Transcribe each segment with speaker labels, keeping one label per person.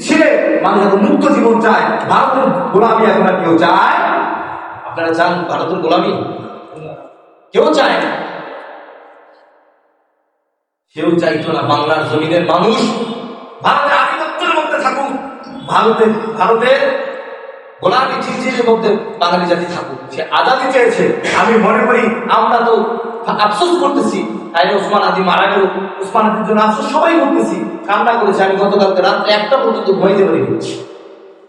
Speaker 1: ছিঁড়ে মানুষ এখন মুক্ত জীবন চায়, ভারতের গোলামি এখন কেউ চায়?
Speaker 2: আপনারা চান ভারতের গোলামি? কেউ চায় না। কেউ চাইতো না বাংলার জমিনের মানুষ
Speaker 1: ভারতের আধিপত্যের মধ্যে থাকুক। ভারতের ভারতের
Speaker 2: গোলামি চিনচিনের মধ্যে বাঙালি জাতি থাকুক।
Speaker 1: সে আজাদি চেয়েছে। আমি মনে করি
Speaker 2: আমরা তো আফসোস করতেছি। তাই ওসমান আদি মারা গেল।
Speaker 1: উসমান হাদির জন্য আফসোস সবাই করতেছি।
Speaker 2: কান্না করেছে। আমি গতকালকে রাত একটা পর্যন্ত ঘুমাইতে পারি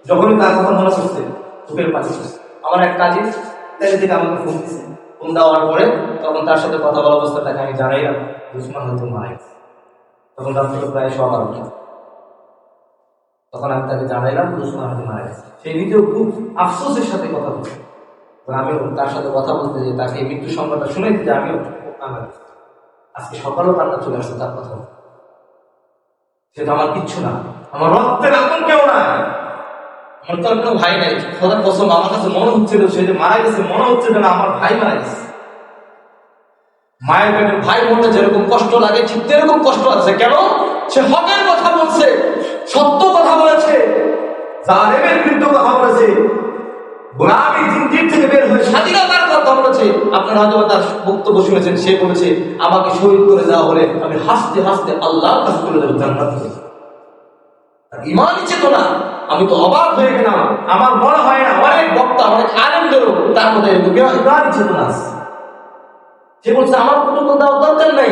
Speaker 1: যখনই তার কথা মনে করছে চোখের পাশে আমার এক কাজে তাই থেকে আমাকে ফোন দিচ্ছে
Speaker 2: ফোন দেওয়ার পরে তখন তার সাথে কথা বলা অবস্থা তাকে আমি জানাইলাম উসমান হয়তো মারা গেছে। তখন রাত্রে প্রায় সব আলোচনা তখন আমি তাকে জানাইলাম উসমান হয়তো মারা গেছে।
Speaker 1: সে নিজেও খুব আফসোসের সাথে কথা বলছে।
Speaker 2: আমি তার সাথে কথা বলতে যে তাকে মৃত্যু সংবাদটা শুনে কান্না করছি। আজকে সকালেও কান্না চলে আসছে তার কথা। সেটা আমার কিচ্ছু না।
Speaker 1: আমার রক্তের আপন কেউ না
Speaker 2: আমার তো কোনো ভাই নাই। খোদার কসম, আমার কাছে মনে হচ্ছিল সে যে মারা গেছে, মনে হচ্ছে না, আমার ভাই মারা গেছে। মায়ের পেটের ভাই মরতে যেরকম কষ্ট লাগে, ঠিক তেরকম কষ্ট আছে। কেন? সে হকের কথা বলছে। সত্য কথা বলেছে
Speaker 1: কথা বলেছে
Speaker 2: তার বক্তব্য শুনেছেন, সে বলেছে, আমাকে করে আমি হাসতে হাসতে আমি তো অবাক হয়ে গেলাম।
Speaker 1: আমার মনে হয় না,
Speaker 2: অনেক বক্তা, অনেক আনন্দেরও তার মধ্যে ইমানই চেতনা সে বলছে, আমার কোনো দরকার নাই।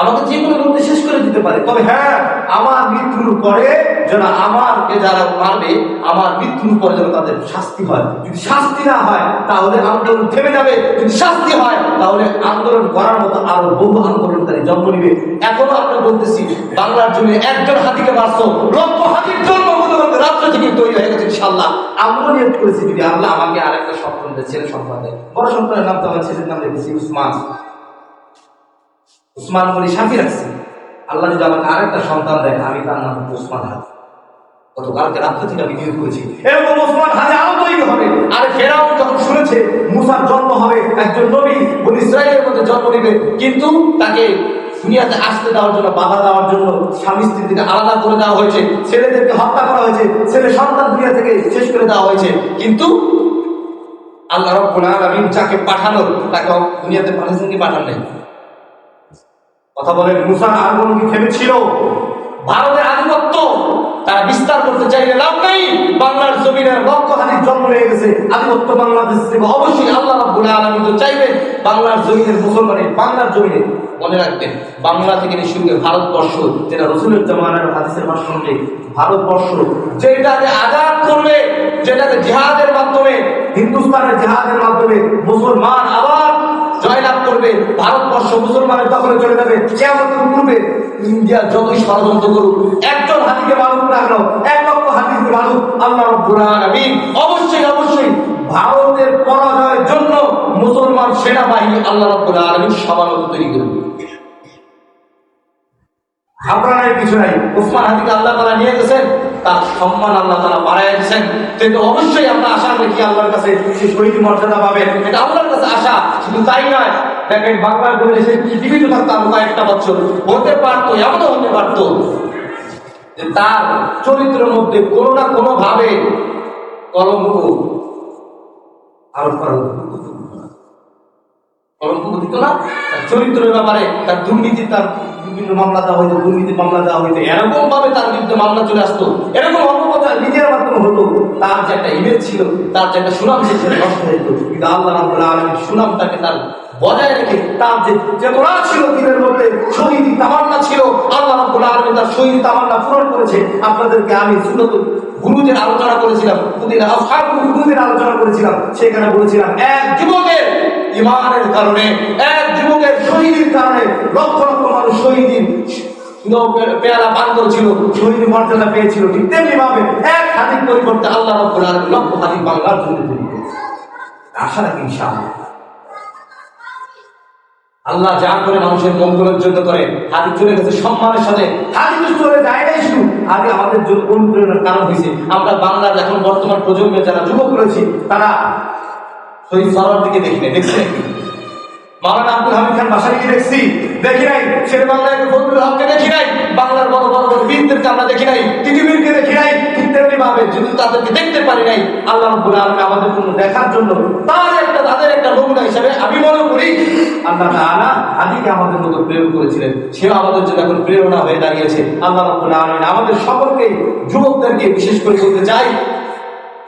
Speaker 2: আমাকে যে কোনো মধ্যে শেষ করে দিতে পারে।
Speaker 1: তবে হ্যাঁ আমার মৃত্যুর পরে যেন
Speaker 2: আমারকে যারা মারবে, আমার মৃত্যুর পরে যেন তাদের শাস্তি হয়।
Speaker 1: যদি শাস্তি না হয়,
Speaker 2: তাহলে আন্দোলন থেমে যাবে। যদি শাস্তি হয়, তাহলে আন্দোলন করার মতো আরও বহু আন্দোলনকারী জন্ম নিবে। এখনও আমরা বলতেছি, বাংলার জন্য একজন হাতিকে মারছো লক্ষ হাতির জন্ম রাত্র থেকে তৈরি হয়ে গেছে ইনশাল্লাহ
Speaker 1: আমরা নিয়োগ করেছি যদি আল্লাহ আমাকে আরেকটা সন্তান দেয় ছেলে সন্তান দেয় বড় সন্তানের নাম তো আমার ছেলের নাম রেখেছি, উসমান। উসমান বলি সাথী রাখছি আল্লাহ যদি আমাকে আরেকটা সন্তান দেয়, আমি তার নাম উসমান হাজি
Speaker 2: গতকালকে রাত্র থেকে আমি নিয়োগ করেছি।
Speaker 1: এরকম ওসমান হাজি আরও তৈরি হবে।
Speaker 2: আর ফেরাও যখন শুনেছে
Speaker 1: মুসার জন্ম হবে, একজন নবী
Speaker 2: বলে ইসরায়েলের মধ্যে জন্ম নিবে, কিন্তু তাকে দুনিয়াতে আসতে দেওয়ার জন্য, বাধা দেওয়ার জন্য স্বামী স্ত্রী থেকে আলাদা করে দেওয়া হয়েছে।
Speaker 1: ছেলেদেরকে হত্যা করা হয়েছে। ছেলে সন্তান দুনিয়া থেকে
Speaker 2: শেষ করে দেওয়া হয়েছে। কিন্তু আল্লাহ রব্বুল আলামিন যাকে পাঠানো তাকে দুনিয়াতে পাঠিয়েছেন কি পাঠান নাই।
Speaker 1: কথা বলেন মুসার আগমন কি থেমেছিল?
Speaker 2: ভারতের আধিপত্য, তারা বিস্তার করতে চাইলে লাভ নেই। বাংলার জমিনের
Speaker 1: লক্ষ হাজির জন্ম নিয়ে গেছে। আধিপত্য বাংলাদেশ থেকে
Speaker 2: অবশ্যই আল্লাহ রাব্বুল আলামিন তো চাইবেন বাংলার জমিনের মুসলমানের, বাংলার জমিনে। মনে রাখবেন, বাংলা থেকে করে ভারতবর্ষ, যেটা রসুলের
Speaker 1: জামানের হাদিসের ভাষণ অনুযায়ী ভারতবর্ষ
Speaker 2: যেটাকে আজাদ করবে, যেটাকে জেহাদের মাধ্যমে,
Speaker 1: হিন্দুস্তানের জেহাদের মাধ্যমে মুসলমান আবার
Speaker 2: জয়লাভ করবে ভারতবর্ষ মুসলমানের দখলে চলে যাবে।
Speaker 1: কেমন পূর্বে
Speaker 2: ইন্ডিয়া যতই ষড়যন্ত্র করুক,
Speaker 1: একজন হাতিকে মানুষ রাখল এক লক্ষ হাতিকে মানুষ আল্লাহ
Speaker 2: অবশ্যই অবশ্যই
Speaker 1: ভারতের পরাজয়ের জন্য
Speaker 2: মুসলমান সেনাবাহিনী আল্লাহ রাব্বুল আলামিন সবার মতো তৈরি করবে
Speaker 1: ঘাবড়ানোর কিছু নাই।
Speaker 2: উসমান হাদিকে আল্লাহ তাআলা নিয়ে গেছেন, তার সম্মান আল্লাহ তাআলা বাড়ায় দিয়েছেন। কিন্তু অবশ্যই আমরা আশা রাখি আল্লাহর কাছে,
Speaker 1: সে শহীদ মর্যাদা পাবেন।
Speaker 2: এটা আল্লাহর কাছে আশা, শুধু তাই নয় দেখেন বাংলার দেশে সে জীবিত থাকতো আরও কয়েকটা বছর। হতে পারতো, এমনও হতে পারতো যে তার চরিত্রের মধ্যে কোনো না কোনো ভাবে কলঙ্ক
Speaker 1: আরোপ করা
Speaker 2: কলঙ্ক দিত না তার চরিত্রের ব্যাপারে, তার দুর্নীতি, তার
Speaker 1: বিভিন্ন মামলা দেওয়া হইতো, দুর্নীতি মামলা দেওয়া হইতো
Speaker 2: এরকম ভাবে তার বিরুদ্ধে মামলা চলে আসতো। এরকম অল্প
Speaker 1: নিজের মাধ্যমে হতো।
Speaker 2: তার যে একটা ইমেজ ছিল, তার যে একটা সুনাম ছিল নষ্ট যেত।
Speaker 1: কিন্তু আল্লাহ আলামিন
Speaker 2: সুনামটাকে তার বজায় রেখে
Speaker 1: তার যে চেতনা ছিল দিনের মধ্যে, শহীদ
Speaker 2: তামান্না ছিল, আল্লাহ রাব্বুল আলামিন তার শহীদ
Speaker 1: তামান্না পূরণ করেছে। আপনাদেরকে আমি সুনত
Speaker 2: গুরুদের আলোচনা করেছিলাম
Speaker 1: আফহাবুল হুদুদের আলোচনা করেছিলাম। সেখানে বলেছিলাম,
Speaker 2: এক যুবকের ইমানের কারণে, এক যুবকের
Speaker 1: শহীদের কারণে লক্ষ লক্ষ মানুষ শহীদিন
Speaker 2: পেয়ালা পান করেছিল,
Speaker 1: শহীদ মর্যাদা পেয়েছিল। ঠিক তেমনি ভাবে এক
Speaker 2: হাদির পরিবর্তে আল্লাহ রাব্বুল আলামিন লক্ষ হাদির বাংলার জন্য
Speaker 1: আশা রাখি ইনশাআল্লাহ।
Speaker 2: আল্লাহ যা করে মানুষের মঙ্গলের জন্য করে হাদির চলে গেছে সম্মানের সাথে।
Speaker 1: হাদিস চলে যায় নাই শুধু। আগে আমাদের অনুপ্রেরণার কারণ হয়েছে।
Speaker 2: আমরা বাংলার এখন বর্তমান প্রজন্মের যারা যুবক
Speaker 1: যুবক তারা
Speaker 2: শহীদ সরার দিকে দেখি না দেখছে
Speaker 1: মাওলানা আব্দুল হামিদ খান বাসারিকে দেখছি। দেখি নাই?
Speaker 2: শের বাংলায় ফজলুল হককে দেখি নাই? বাংলার বড় বড় বড় বীরদেরকে আমরা দেখি নাই?
Speaker 1: তিতিবিরকে দেখি
Speaker 2: ভাবে যদি তাদেরকে দেখতে পারি নাই। আল্লাহ রাব্বুল আলামিন আমাদের জন্য দেখার জন্য তার একটা, তাদের একটা নমুনা হিসাবে আমি মনে করি আল্লাহ তাআলা হাদিকে আমাদের মতো প্রেরণ করেছিলেন। সেও আমাদের জন্য এখন প্রেরণা হয়ে দাঁড়িয়েছে। আল্লাহ রাব্বুল আলামিন আমাদের সকলকে, যুবকদেরকে বিশেষ করে বলতে চাই,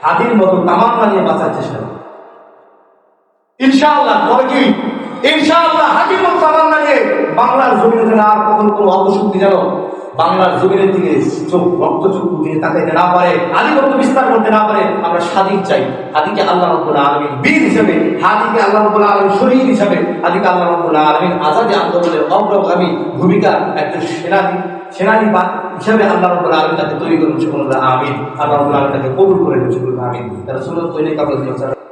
Speaker 2: হাদির মতো তামান্না নিয়ে বাঁচার চেষ্টা করুন। ইনশাআল্লাহ, তবে কি? ইনশাআল্লাহ হাকিম তামান্না নিয়ে বাংলার জমিনে আর কখনো কোনো অপশক্তি যেন বাংলার জমিনের দিকে চোখ রক্ত চোখ দিয়ে তাকাইতে না পারে, আধিপত্য বিস্তার করতে না পারে, আমরা স্বাধীন চাই। হাদিকে আল্লাহ রব্বুল আলমীর বীর হিসেবে, হাদিকে আল্লাহ রব্বুল আলমীর শহীদ হিসেবে, হাদিকে আল্লাহ রব্বুল আলমীর আজাদি আন্দোলনের অগ্রগামী ভূমিকা একজন সেনানী সেনানী বা হিসাবে আল্লাহ রব্বুল আলমী তাকে তৈরি করুন সকল আমিন। আল্লাহ রব্বুল আলমী তাকে কবুল করে সকল আমিন। তারা সুন্দর তৈরি কাপড়